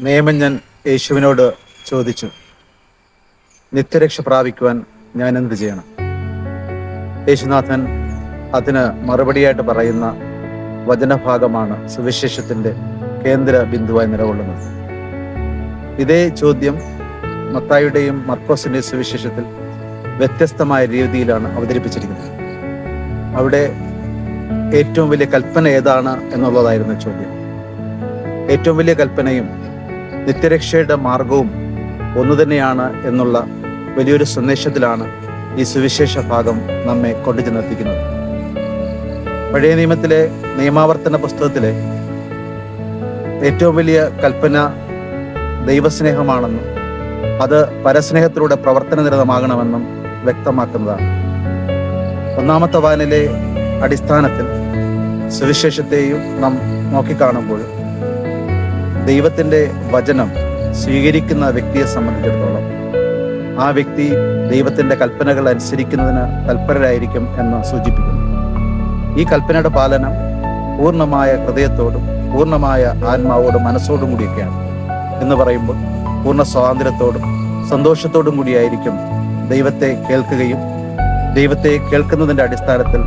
നിയമജ്ഞൻ യേശുവിനോട് ചോദിച്ചു. നിത്യരക്ഷ പ്രാപിക്കുവാൻ ഞാൻ എന്ത് ചെയ്യണം? യേശുനാഥൻ അതിന് മറുപടിയായിട്ട് പറയുന്ന വചനഭാഗമാണ് സുവിശേഷത്തിന്റെ കേന്ദ്ര ബിന്ദുവായി നിലകൊള്ളുന്നത്. ഇതേ ചോദ്യം മത്തായുടെയും മർക്കോസിന്റെയും സുവിശേഷത്തിൽ വ്യത്യസ്തമായ രീതിയിലാണ് അവതരിപ്പിച്ചിരിക്കുന്നത്. അവിടെ ഏറ്റവും വലിയ കൽപ്പന ഏതാണ് എന്നുള്ളതായിരുന്നു ചോദ്യം. ഏറ്റവും വലിയ കൽപ്പനയും നിത്യരക്ഷയുടെ മാർഗവും ഒന്നു തന്നെയാണ് എന്നുള്ള വലിയൊരു സന്ദേശത്തിലാണ് ഈ സുവിശേഷ ഭാഗം നമ്മെ കൊണ്ടുചെന്നെത്തിക്കുന്നത് പഴയ നിയമത്തിലെ നിയമാവർത്തന പുസ്തകത്തിലെ ഏറ്റവും വലിയ കൽപ്പന ദൈവസ്നേഹമാണെന്നും അത് പരസ്നേഹത്തിലൂടെ പ്രവർത്തനനിരതമാകണമെന്നും വ്യക്തമാക്കുന്നതാണ്. ഒന്നാമത്തെ വാനിലെ അടിസ്ഥാനത്തിൽ സുവിശേഷത്തെയും നാം നോക്കിക്കാണുമ്പോൾ ദൈവത്തിന്റെ വചനം സ്വീകരിക്കുന്ന വ്യക്തിയെ സംബന്ധിച്ചിടത്തോളം ആ വ്യക്തി ദൈവത്തിന്റെ കൽപ്പനകൾ അനുസരിക്കുന്നതിന് തൽപരരായിരിക്കും എന്ന് സൂചിപ്പിക്കുന്നു. ഈ കൽപ്പനയുടെ പാലനം പൂർണമായ ഹൃദയത്തോടും പൂർണമായ ആത്മാവോടും മനസ്സോടും കൂടിയൊക്കെയാണ് എന്ന് പറയുമ്പോൾ പൂർണ സ്വാതന്ത്ര്യത്തോടും സന്തോഷത്തോടും കൂടിയായിരിക്കും ദൈവത്തെ കേൾക്കുകയും ദൈവത്തെ കേൾക്കുന്നതിന്റെ അടിസ്ഥാനത്തിൽ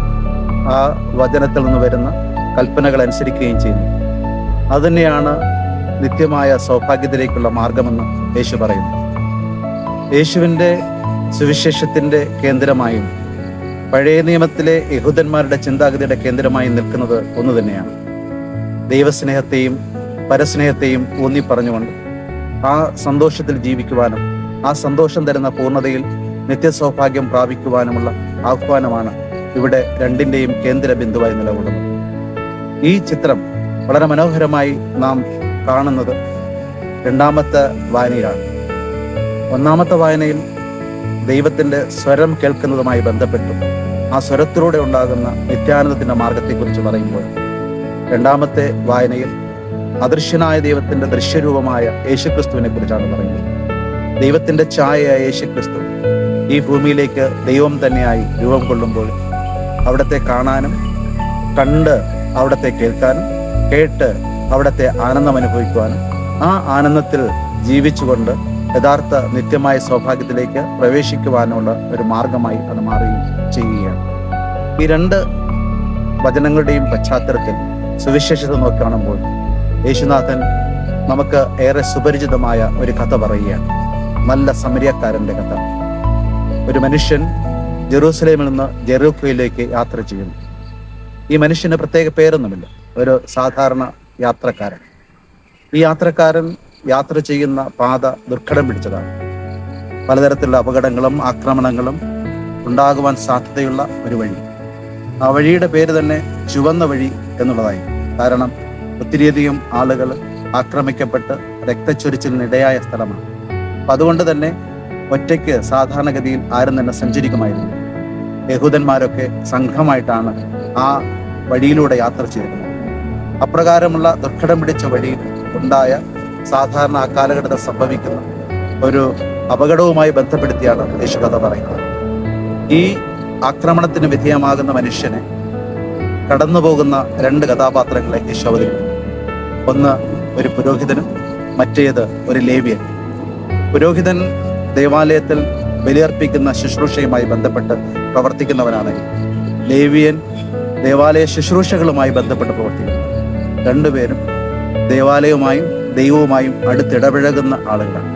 ആ വചനത്തിൽ നിന്ന് വരുന്ന കൽപ്പനകൾ അനുസരിക്കുകയും ചെയ്യുന്നു അതുതന്നെയാണ് നിത്യമായ സൗഭാഗ്യത്തിലേക്കുള്ള മാർഗമെന്ന് യേശു പറയുന്നു. യേശുവിന്റെ സുവിശേഷത്തിന്റെ കേന്ദ്രമായും പഴയ നിയമത്തിലെ യഹൂദന്മാരുടെ ചിന്താഗതിയുടെ കേന്ദ്രമായി നിൽക്കുന്നത് ഒന്ന് തന്നെയാണ്. ദൈവസ്നേഹത്തെയും പരസ്നേഹത്തെയും ഊന്നി പറഞ്ഞുകൊണ്ട് ആ സന്തോഷത്തിൽ ജീവിക്കുവാനും ആ സന്തോഷം തരുന്ന പൂർണതയിൽ നിത്യസൗഭാഗ്യം പ്രാപിക്കുവാനുമുള്ള ആഹ്വാനമാണ് ഇവിടെ രണ്ടിന്റെയും കേന്ദ്ര ബിന്ദുവായി നിലകൊള്ളുന്നത്. ഈ ചിത്രം വളരെ മനോഹരമായി നാം കാണുന്നത് രണ്ടാമത്തെ വായനയിലാണ്. ഒന്നാമത്തെ വായനയിൽ ദൈവത്തിന്റെ സ്വരം കേൾക്കുന്നതുമായി ബന്ധപ്പെട്ടു. ആ സ്വരത്തിലൂടെ ഉണ്ടാകുന്ന നിത്യാനന്ദത്തിന്റെ മാർഗത്തെക്കുറിച്ച് പറയുമ്പോൾ രണ്ടാമത്തെ വായനയിൽ അദൃശ്യനായ ദൈവത്തിന്റെ ദൃശ്യരൂപമായ യേശുക്രിസ്തുവിനെ കുറിച്ചാണ് പറയുന്നത്. ദൈവത്തിന്റെ ഛായയായ യേശുക്രിസ്തു ഈ ഭൂമിയിലേക്ക് ദൈവം തന്നെയായി രൂപം കൊള്ളുമ്പോൾ അവിടത്തെ കാണാനും കണ്ട് അവിടത്തെ കേൾക്കാനും കേട്ട് അവിടത്തെ ആനന്ദം അനുഭവിക്കുവാനും ആ ആനന്ദത്തിൽ ജീവിച്ചുകൊണ്ട് യഥാർത്ഥ നിത്യമായ സൗഭാഗ്യത്തിലേക്ക് പ്രവേശിക്കുവാനുള്ള ഒരു മാർഗമായി അത് മാറുകയും ചെയ്യുകയാണ്. ഈ രണ്ട് വചനങ്ങളുടെയും പശ്ചാത്തലത്തിൽ സുവിശേഷത നോക്കി യേശുനാഥൻ നമുക്ക് ഏറെ സുപരിചിതമായ ഒരു കഥ പറയുകയാണ്. നല്ല സമരിയക്കാരന്റെ കഥ. ഒരു മനുഷ്യൻ ജെറൂസലേമിൽ നിന്ന് ജെറൂക്കയിലേക്ക് യാത്ര ചെയ്യുന്നു. ഈ മനുഷ്യന് പ്രത്യേക പേരൊന്നുമില്ല. ഒരു സാധാരണ യാത്രക്കാരൻ. ഈ യാത്രക്കാരൻ യാത്ര ചെയ്യുന്ന പാത ദുർഘടം പിടിച്ചതാണ്. പലതരത്തിലുള്ള അപകടങ്ങളും ആക്രമണങ്ങളും ഉണ്ടാകുവാൻ സാധ്യതയുള്ള ഒരു വഴി. ആ വഴിയുടെ പേര് തന്നെ ചുവന്ന വഴി എന്നുള്ളതായി. കാരണം ഒത്തിരിയധികം ആളുകൾ ആക്രമിക്കപ്പെട്ട് രക്തച്ചൊരിച്ചിലിന് ഇടയായ സ്ഥലമാണ്. അപ്പം അതുകൊണ്ട് തന്നെ ഒറ്റയ്ക്ക് സാധാരണഗതിയിൽ ആരും തന്നെ സഞ്ചരിക്കുമായിരുന്നു യഹൂദന്മാരൊക്കെ സംഘമായിട്ടാണ് ആ വഴിയിലൂടെ യാത്ര ചെയ്തിരുന്നത്. അപ്രകാരമുള്ള ദുർഘടം പിടിച്ച വഴിയിൽ ഉണ്ടായ സാധാരണ ആ കാലഘട്ടത്തിൽ സംഭവിക്കുന്ന ഒരു അപകടവുമായി ബന്ധപ്പെടുത്തിയാണ് യേശു കഥ പറയുന്നത്. ഈ ആക്രമണത്തിന് വിധേയമാകുന്ന മനുഷ്യനെ കടന്നു പോകുന്ന രണ്ട് കഥാപാത്രങ്ങളെ യേശു അവതരിപ്പിക്കും ഒന്ന് ഒരു പുരോഹിതനും മറ്റേത് ഒരു ലേവ്യൻ. പുരോഹിതൻ ദേവാലയത്തിൽ ബലിയർപ്പിക്കുന്ന ശുശ്രൂഷയുമായി ബന്ധപ്പെട്ട് പ്രവർത്തിക്കുന്നവനാണ് ലേവിയൻ. ദേവാലയ ശുശ്രൂഷകളുമായി ബന്ധപ്പെട്ട് പ്രവർത്തിക്കുന്നു. രണ്ടുപേരും ദേവാലയവുമായും ദൈവവുമായും അടുത്തിടപഴകുന്ന ആളുകളാണ്.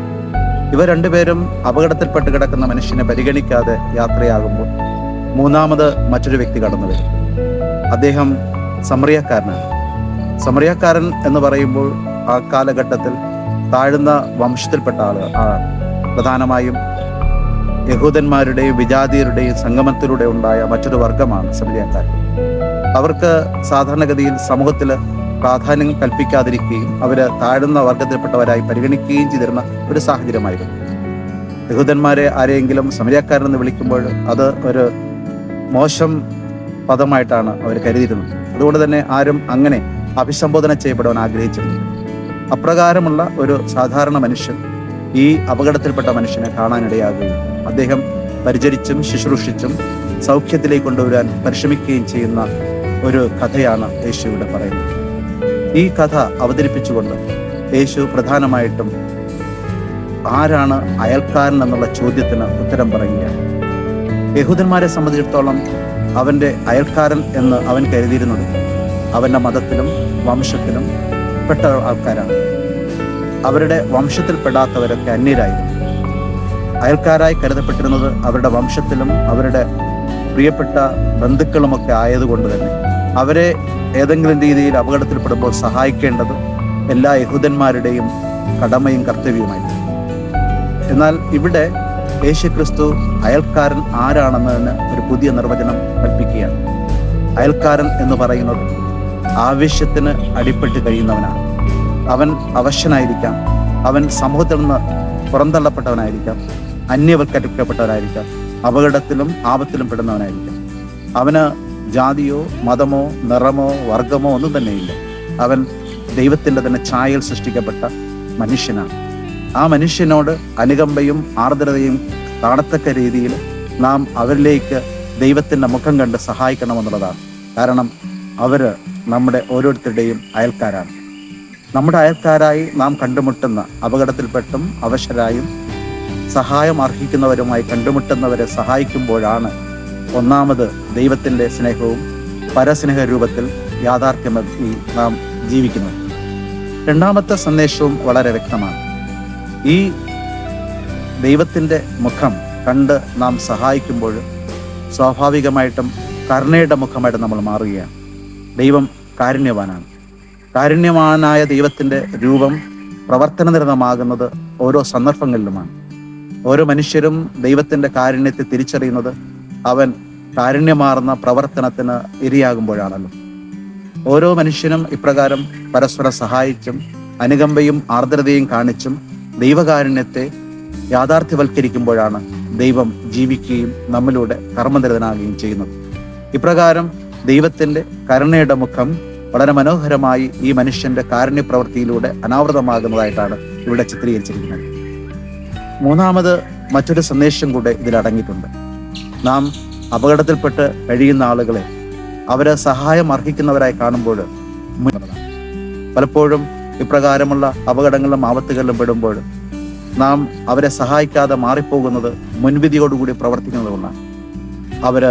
ഇവ രണ്ടുപേരും അപകടത്തിൽപ്പെട്ട് കിടക്കുന്ന മനുഷ്യനെ പരിഗണിക്കാതെ യാത്രയാകുമ്പോൾ മൂന്നാമത് മറ്റൊരു വ്യക്തി കടന്നു വരും. അദ്ദേഹം സമറിയക്കാരനാണ്. സമറിയക്കാരൻ എന്ന് പറയുമ്പോൾ ആ കാലഘട്ടത്തിൽ താഴ്ന്ന വംശത്തിൽപ്പെട്ട ആൾ ആളാണ് പ്രധാനമായും യഹൂദന്മാരുടെയും വിജാതിയരുടെയും സംഗമത്തിലൂടെ ഉണ്ടായ മറ്റൊരു വർഗമാണ് സമരിയക്കാർ അവർക്ക് സാധാരണഗതിയിൽ സമൂഹത്തിൽ പ്രാധാന്യം കൽപ്പിക്കാതിരിക്കുകയും അവർ താഴ്ന്ന വർഗത്തിൽപ്പെട്ടവരായി പരിഗണിക്കുകയും ചെയ്തിരുന്ന ഒരു സാഹചര്യമായിരുന്നു. യഹൂദന്മാരെ ആരെയെങ്കിലും സമരക്കാരെന്ന് വിളിക്കുമ്പോൾ അത് ഒരു മോശം പദമായിട്ടാണ് അവർ കരുതിയിരുന്നത്. അതുകൊണ്ട് തന്നെ ആരും അങ്ങനെ അഭിസംബോധന ചെയ്യപ്പെടുവാൻ ആഗ്രഹിച്ചിരുന്നു അപ്രകാരമുള്ള ഒരു സാധാരണ മനുഷ്യൻ ഈ അപകടത്തിൽപ്പെട്ട മനുഷ്യനെ കാണാനിടയാകുകയും അദ്ദേഹം പരിചരിച്ചും ശുശ്രൂഷിച്ചും സൗഖ്യത്തിലേക്ക് കൊണ്ടുവരാൻ പരിശ്രമിക്കുകയും ചെയ്യുന്ന ഒരു കഥയാണ് യേശുവിടെ പറയുന്നത്. ഈ കഥ അവതരിപ്പിച്ചുകൊണ്ട് യേശു പ്രധാനമായിട്ടും ആരാണ് അയൽക്കാരൻ എന്നുള്ള ചോദ്യത്തിന് ഉത്തരം പറയുകയാണ്. യഹൂദന്മാരെ സംബന്ധിച്ചിടത്തോളം അവന്റെ അയൽക്കാരൻ എന്ന് അവൻ കരുതിയിരുന്നത് അവന്റെ മതത്തിലും വംശത്തിലും പെട്ട ആൾക്കാരാണ്. അവരുടെ വംശത്തിൽ വംശത്തിൽപ്പെടാത്തവരൊക്കെ അന്യരായിരുന്നു. അയൽക്കാരായി കരുതപ്പെട്ടിരുന്നത് അവരുടെ വംശത്തിലും അവരുടെ പ്രിയപ്പെട്ട ബന്ധുക്കളുമൊക്കെ ആയതുകൊണ്ട് തന്നെ അവരെ ഏതെങ്കിലും രീതിയിൽ അപകടത്തിൽപ്പെടുമ്പോൾ സഹായിക്കേണ്ടത് എല്ലാ യഹൂദന്മാരുടെയും കടമയും കർത്തവ്യവുമായിരുന്നു എന്നാൽ ഇവിടെ യേശുക്രിസ്തു അയൽക്കാരൻ ആരാണെന്നതിന് ഒരു പുതിയ നിർവചനം കൽപ്പിക്കുകയാണ്. അയൽക്കാരൻ എന്ന് പറയുന്നത് ആവശ്യത്തിന് അടിപ്പെട്ട് കഴിയുന്നവനാണ്. അവൻ അവശനായിരിക്കാം. അവൻ സമൂഹത്തിൽ നിന്ന് പുറന്തള്ളപ്പെട്ടവനായിരിക്കാം. അന്യവൽക്കരിക്കപ്പെട്ടവനായിരിക്കാം. അപകടത്തിലും ആപത്തിലും പെടുന്നവനായിരിക്കാം. അവന് ജാതിയോ മതമോ നിറമോ വർഗമോ ഒന്നും തന്നെയില്ല. അവൻ ദൈവത്തിന്റെ തന്നെ ഛായയിൽ സൃഷ്ടിക്കപ്പെട്ട മനുഷ്യനാണ്. ആ മനുഷ്യനോട് അനുകമ്പയും ആർദ്രതയും കാണത്തക്ക രീതിയിൽ നാം അവരിലേക്ക് ദൈവത്തിന്റെ മുഖം കണ്ട് സഹായിക്കണമെന്നുള്ളതാണ്. കാരണം അവർ നമ്മുടെ ഓരോരുത്തരുടെയും അയൽക്കാരാണ്. നമ്മുടെ അയൽക്കാരായി നാം കണ്ടുമുട്ടുന്ന അപകടത്തിൽപ്പെട്ടും അവശരായും സഹായം അർഹിക്കുന്നവരുമായി കണ്ടുമുട്ടുന്നവരെ സഹായിക്കുമ്പോഴാണ് ഒന്നാമത് ദൈവത്തിന്റെ സ്നേഹവും പരസ്നേഹ രൂപത്തിൽ യാഥാർത്ഥ്യമാക്കി നാം ജീവിക്കുന്നു. രണ്ടാമത്തെ സന്ദേശവും വളരെ വ്യക്തമാണ്. ഈ ദൈവത്തിന്റെ മുഖം കണ്ട് നാം സഹായിക്കുമ്പോൾ സ്വാഭാവികമായിട്ടും കരുണയുടെ മുഖമായിട്ട് നമ്മൾ മാറുകയാണ്. ദൈവം കാരുണ്യവാനാണ്. കാരുണ്യവാനായ ദൈവത്തിന്റെ രൂപം പ്രവർത്തനനിരതമാകുന്നത് ഓരോ സന്ദർഭങ്ങളിലുമാണ്. ഓരോ മനുഷ്യരും ദൈവത്തിന്റെ കാരുണ്യത്തെ തിരിച്ചറിയുന്നത് അവൻ കാരുണ്യമാർന്ന പ്രവർത്തനത്തിന് ഇരയാകുമ്പോഴാണല്ലോ. ഓരോ മനുഷ്യനും ഇപ്രകാരം പരസ്പരം സഹായിച്ചും അനുകമ്പയും ആർദ്രതയും കാണിച്ചും ദൈവകാരുണ്യത്തെ യാഥാർത്ഥ്യവൽക്കരിക്കുമ്പോഴാണ് ദൈവം ജീവിക്കുകയും നമ്മിലൂടെ കർമ്മനിരതനാകുകയും ചെയ്യുന്നത്. ഇപ്രകാരം ദൈവത്തിന്റെ കരുണയുടെ മുഖം വളരെ മനോഹരമായി ഈ മനുഷ്യന്റെ കാരുണ്യ പ്രവൃത്തിയിലൂടെ അനാവൃതമാകുന്നതായിട്ടാണ് ഇവിടെ ചിത്രീകരിച്ചിരിക്കുന്നത്. മൂന്നാമത് മറ്റൊരു സന്ദേശം കൂടെ ഇതിൽ അടങ്ങിയിട്ടുണ്ട് നാം അപകടത്തിൽപ്പെട്ട് കഴിയുന്ന ആളുകളെ അവരെ സഹായം അർഹിക്കുന്നവരായി കാണുമ്പോൾ. പലപ്പോഴും ഇപ്രകാരമുള്ള അപകടങ്ങളിലും ആപത്തുകളിലും പെടുമ്പോൾ നാം അവരെ സഹായിക്കാതെ മാറിപ്പോകുന്നത് മുൻവിധിയോടുകൂടി പ്രവർത്തിക്കുന്നത് കൊണ്ടാണ് അവർ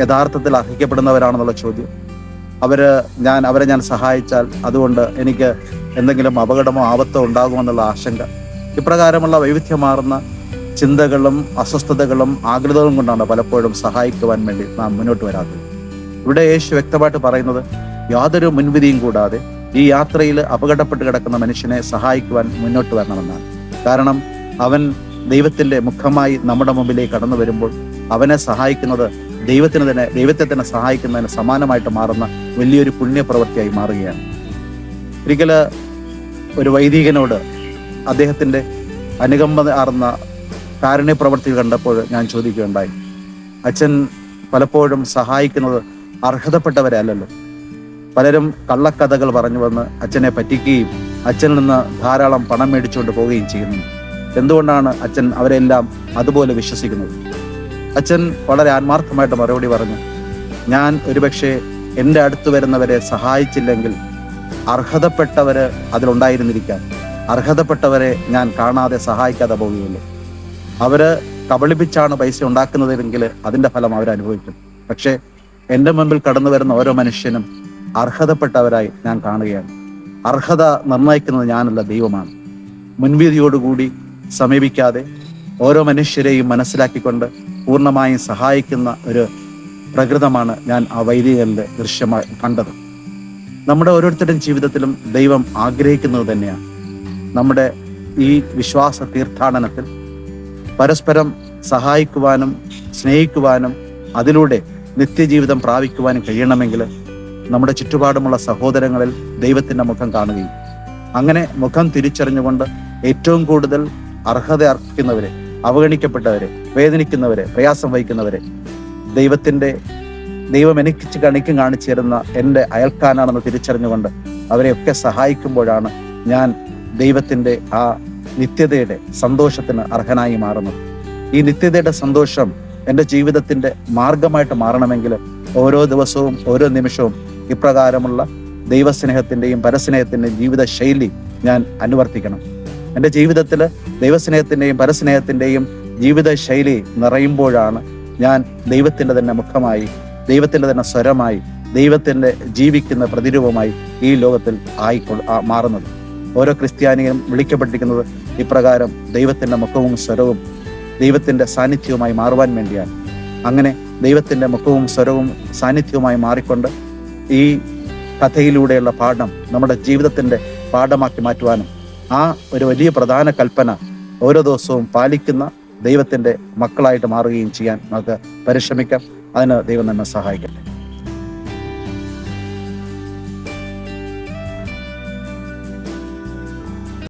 യഥാർത്ഥത്തിൽ അർഹിക്കപ്പെടുന്നവരാണെന്നുള്ള ചോദ്യം അവർ ഞാൻ അവരെ ഞാൻ സഹായിച്ചാൽ അതുകൊണ്ട് എനിക്ക് എന്തെങ്കിലും അപകടമോ ആപത്തോ ഉണ്ടാകുമെന്നുള്ള ആശങ്ക ഇപ്രകാരമുള്ള വൈവിധ്യമാർന്ന ചിന്തകളും അസ്വസ്ഥതകളും ആകൃതകളും കൊണ്ടാണ് പലപ്പോഴും സഹായിക്കുവാൻ വേണ്ടി നാം മുന്നോട്ട് വരാത്തത്. ഇവിടെ യേശു വ്യക്തമായിട്ട് പറയുന്നത് യാതൊരു മുൻവിധിയും കൂടാതെ ഈ യാത്രയിൽ അപകടപ്പെട്ട് കിടക്കുന്ന മനുഷ്യനെ സഹായിക്കുവാൻ മുന്നോട്ട് വരണമെന്നാണ്. കാരണം അവൻ ദൈവത്തിന്റെ മുഖമായി നമ്മുടെ മുമ്പിലേക്ക് കടന്നു വരുമ്പോൾ അവനെ സഹായിക്കുന്നത് ദൈവത്തിന് തന്നെ ദൈവത്തെ തന്നെ സഹായിക്കുന്നതിന് സമാനമായിട്ട് മാറുന്ന വലിയൊരു പുണ്യപ്രവൃത്തിയായി മാറുകയാണ്. ഒരിക്കൽ ഒരു വൈദികനോട് അദ്ദേഹത്തിന്റെ അനുകമ്പ ആർന്ന കാരുണ്യ പ്രവൃത്തി കണ്ടപ്പോൾ ഞാൻ ചോദിക്കുകയുണ്ടായി. അച്ഛൻ പലപ്പോഴും സഹായിക്കുന്നത് അർഹതപ്പെട്ടവരെ അല്ലല്ലോ. പലരും കള്ളക്കഥകൾ പറഞ്ഞു വന്ന് അച്ഛനെ പറ്റിക്കുകയും അച്ഛനിൽ നിന്ന് ധാരാളം പണം മേടിച്ചുകൊണ്ട് പോവുകയും ചെയ്യുന്നു. എന്തുകൊണ്ടാണ് അച്ഛൻ അവരെല്ലാം അതുപോലെ വിശ്വസിക്കുന്നത്? അച്ഛൻ വളരെ ആത്മാർത്ഥമായിട്ട് മറുപടി പറഞ്ഞു ഞാൻ ഒരുപക്ഷെ എന്റെ അടുത്ത് വരുന്നവരെ സഹായിച്ചില്ലെങ്കിൽ അർഹതപ്പെട്ടവർ അതിലുണ്ടായിരുന്നിരിക്കാം. അർഹതപ്പെട്ടവരെ ഞാൻ കാണാതെ സഹായിക്കാതെ പോവുകയുള്ളൂ. അവർ കബളിപ്പിച്ചാണ് പൈസ ഉണ്ടാക്കുന്നതെങ്കിൽ അതിന്റെ ഫലം അവർ അനുഭവിക്കും. പക്ഷേ എന്റെ മുമ്പിൽ കടന്നു വരുന്ന ഓരോ മനുഷ്യനും അർഹതപ്പെട്ടവരായി ഞാൻ കാണുകയാണ്. അർഹത നിർണയിക്കുന്നത് ഞാനല്ല ദൈവമാണ്. മുൻവിധിയോടുകൂടി സമീപിക്കാതെ ഓരോ മനുഷ്യരെയും മനസ്സിലാക്കിക്കൊണ്ട് പൂർണമായും സഹായിക്കുന്ന ഒരു പ്രകൃതമാണ് ഞാൻ ആ വൈദികന്റെ ദൃശ്യമായി കണ്ടത്. നമ്മുടെ ഓരോരുത്തരുടെയും ജീവിതത്തിലും ദൈവം ആഗ്രഹിക്കുന്നത് തന്നെയാണ്. നമ്മുടെ ഈ വിശ്വാസ തീർത്ഥാടനത്തിൽ പരസ്പരം സഹായിക്കുവാനും സ്നേഹിക്കുവാനും അതിലൂടെ നിത്യജീവിതം പ്രാപിക്കുവാനും കഴിയണമെങ്കിൽ നമ്മുടെ ചുറ്റുപാടുമുള്ള സഹോദരങ്ങളിൽ ദൈവത്തിന്റെ മുഖം കാണുകയും അങ്ങനെ മുഖം തിരിച്ചറിഞ്ഞുകൊണ്ട് ഏറ്റവും കൂടുതൽ അർഹത അർഹിക്കുന്നവരെ അവഗണിക്കപ്പെട്ടവരെ വേദനിക്കുന്നവരെ പ്രയാസം വഹിക്കുന്നവരെ ദൈവത്തിന്റെ ദൈവം എനിക്ക് കണിക്കും കാണിച്ചു തരുന്ന എന്റെ അയൽക്കാനാണെന്ന് തിരിച്ചറിഞ്ഞുകൊണ്ട് അവരെയൊക്കെ സഹായിക്കുമ്പോഴാണ് ഞാൻ ദൈവത്തിന്റെ ആ നിത്യതയുടെ സന്തോഷത്തിന് അർഹനായി മാറുന്നത് ഈ നിത്യതയുടെ സന്തോഷം എന്റെ ജീവിതത്തിന്റെ മാർഗമായിട്ട് മാറണമെങ്കിൽ ഓരോ ദിവസവും ഓരോ നിമിഷവും ഇപ്രകാരമുള്ള ദൈവസ്നേഹത്തിന്റെയും പരസ്നേഹത്തിന്റെയും ജീവിത ശൈലി ഞാൻ അനുവർത്തിക്കണം. എന്റെ ജീവിതത്തിൽ ദൈവസ്നേഹത്തിന്റെയും പരസ്നേഹത്തിന്റെയും ജീവിത ശൈലി നിറയുമ്പോഴാണ് ഞാൻ ദൈവത്തിന്റെ തന്നെ മുഖമായി ദൈവത്തിന്റെ തന്നെ സ്വരമായി ദൈവത്തിന്റെ ജീവിക്കുന്ന പ്രതിരൂപമായി ഈ ലോകത്തിൽ ആയിക്കൊ മാറുന്നത്. ഓരോ ക്രിസ്ത്യാനിയും വിളിക്കപ്പെട്ടിരിക്കുന്നത് ഇപ്രകാരം ദൈവത്തിന്റെ മുഖവും സ്വരവും ദൈവത്തിന്റെ സാന്നിധ്യവുമായി മാറുവാൻ വേണ്ടിയാണ്. അങ്ങനെ ദൈവത്തിന്റെ മുഖവും സ്വരവും സാന്നിധ്യവുമായി മാറിക്കൊണ്ട് ഈ കഥയിലൂടെയുള്ള പാഠം നമ്മുടെ ജീവിതത്തിന്റെ പാഠമാക്കി മാറ്റുവാനും ആ ഒരു വലിയ പ്രധാന കൽപ്പന ഓരോ ദിവസവും പാലിക്കുന്ന ദൈവത്തിന്റെ മക്കളായിട്ട് മാറുകയും ചെയ്യാൻ നമുക്ക് പരിശ്രമിക്കാം. അതിന് ദൈവം നമ്മെ സഹായിക്കട്ടെ.